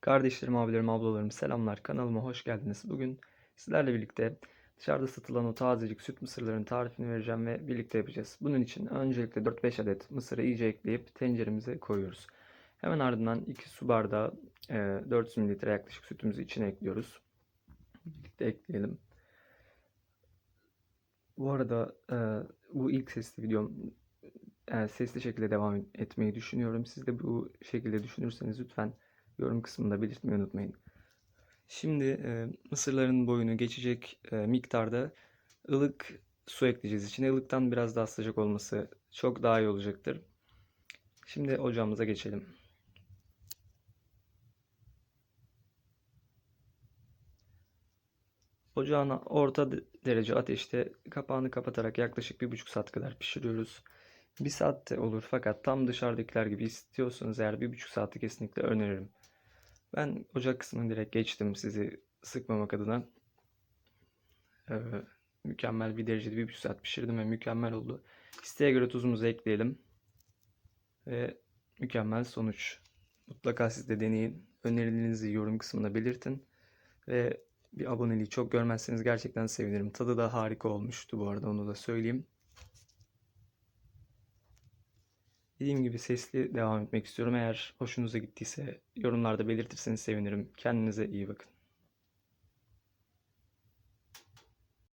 Kardeşlerim, abilerim, ablalarım selamlar. Kanalıma hoş geldiniz. Bugün sizlerle birlikte dışarıda satılan o tazecik süt mısırların tarifini vereceğim ve birlikte yapacağız. Bunun için öncelikle 4-5 adet mısırı iyice ekleyip tenceremize koyuyoruz. Hemen ardından 2 su bardağı e, 400 ml yaklaşık sütümüzü içine ekliyoruz. Birlikte ekleyelim. Bu arada e, bu ilk sesli videom e, sesli şekilde devam etmeyi düşünüyorum. Siz de bu şekilde düşünürseniz lütfen yorum kısmında belirtmeyi unutmayın. Şimdi e, mısırların boyunu geçecek e, miktarda ılık su ekleyeceğiz içine. Ilıktan biraz daha sıcak olması çok daha iyi olacaktır. Şimdi ocağımıza geçelim. Ocağına orta derece ateşte kapağını kapatarak yaklaşık bir buçuk saat kadar pişiriyoruz. Bir saat de olur fakat tam dışarıdakiler gibi istiyorsanız eğer bir buçuk saati kesinlikle öneririm. Ben ocak kısmını direkt geçtim sizi sıkmamak adına. Ee, mükemmel bir derecede bir buçuk saat pişirdim ve mükemmel oldu. İsteğe göre tuzumuzu ekleyelim. Ve mükemmel sonuç. Mutlaka siz de deneyin. Önerilerinizi yorum kısmına belirtin. Ve bir aboneliği çok görmezseniz gerçekten sevinirim. Tadı da harika olmuştu bu arada onu da söyleyeyim. Dediğim gibi sesli devam etmek istiyorum. Eğer hoşunuza gittiyse yorumlarda belirtirseniz sevinirim. Kendinize iyi bakın.